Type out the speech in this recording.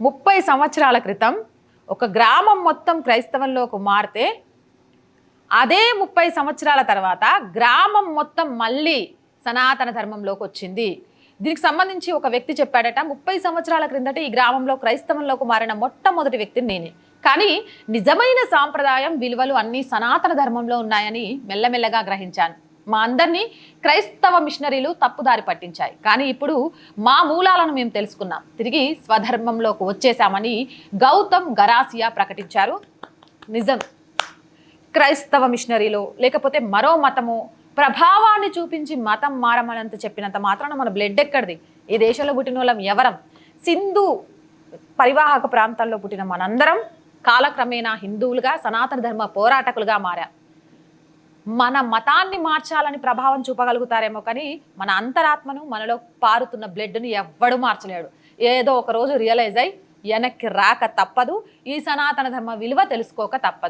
ముప్పై సంవత్సరాల క్రితం ఒక గ్రామం మొత్తం క్రైస్తవంలోకి మారితే అదే ముప్పై సంవత్సరాల తర్వాత గ్రామం మొత్తం మళ్ళీ సనాతన ధర్మంలోకి వచ్చింది. దీనికి సంబంధించి ఒక వ్యక్తి చెప్పాడట ముప్పై సంవత్సరాల క్రిందట ఈ గ్రామంలో క్రైస్తవంలోకి మారిన మొట్టమొదటి వ్యక్తి నేనే. కానీ నిజమైన సాంప్రదాయం విలువలు అన్నీ సనాతన ధర్మంలో ఉన్నాయని మెల్లమెల్లగా గ్రహించాను. మా అందరినీ క్రైస్తవ మిషనరీలు తప్పుదారి పట్టించాయి. కానీ ఇప్పుడు మా మూలాలను మేము తెలుసుకున్నాం. తిరిగి స్వధర్మంలోకి వచ్చేసామని గౌతమ్ గరాసియా ప్రకటించారు. నిజం. క్రైస్తవ మిషనరీలో లేకపోతే మరో మతము ప్రభావాన్ని చూపించి మతం మారమనంత చెప్పినంత మాత్రాన మన బ్లడ్ ఎక్కడిది? ఈ దేశంలో పుట్టిన వాళ్ళం ఎవరం? సింధు పరివాహక ప్రాంతాల్లో పుట్టిన మనందరం కాలక్రమేణా హిందువులుగా సనాతన ధర్మ పోరాటకులుగా మారాం. మన మతాన్ని మార్చాలని ప్రభావం చూపగలుగుతారేమో కానీ మన అంతరాత్మను మనలో పారుతున్న బ్లడ్ని ఎవ్వడు మార్చలేడు. ఏదో ఒక రోజు రియలైజ్ అయి వెనక్కి రాక తప్పదు. ఈ సనాతన ధర్మ విలువ తెలుసుకోక తప్పదు.